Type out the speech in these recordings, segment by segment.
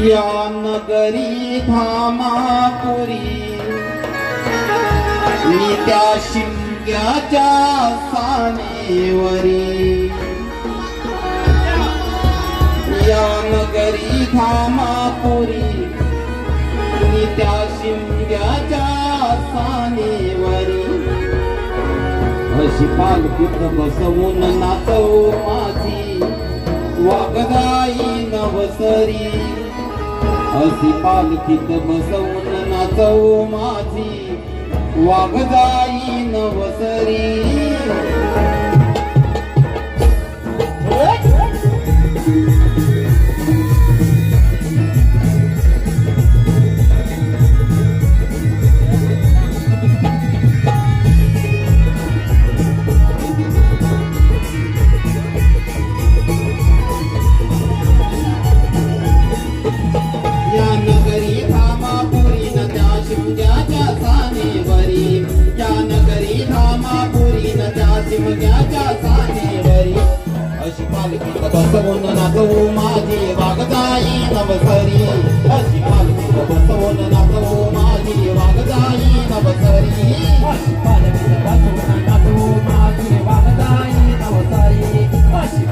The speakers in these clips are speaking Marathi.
या नगरी धामापुरी मी त्या शिंग्याच्या सानेवरी. या नगरी धामापुरी मी त्या शिंग्याच्या सानेवरी. अशी पालखीत बसवून नाचव माझी. वागदाई नवसरी. असी पालखीत बसवून नाचव माझी वाघ जाई नवसरी. मालकी बसवून नाचवू माझी वागदाई नवसरी अशी मालकी बसवून नाचवू माझी वागदाई नवसरी अशी मालकी बसवून नाचवू माझी वागदाई नवसरी अशी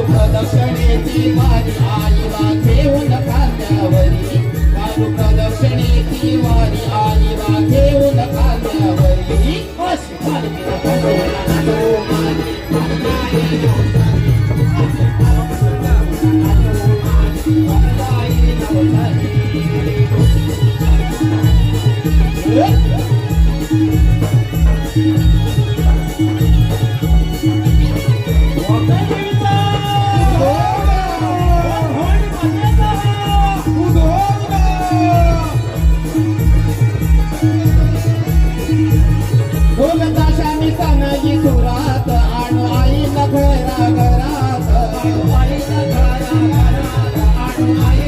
प्रदक्षिणेची वारी आईला घेऊन खांद्यावरी चालू प्रदक्षिणेची वारी आईला घेऊन खांद्यावरी Yeah. I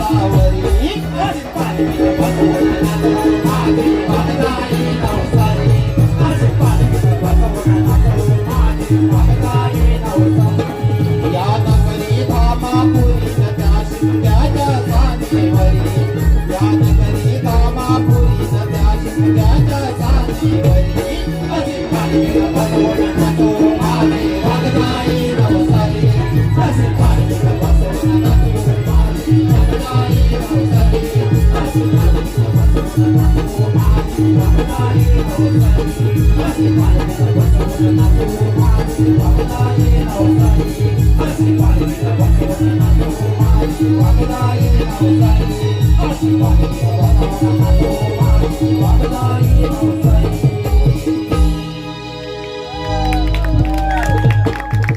Pavri I'm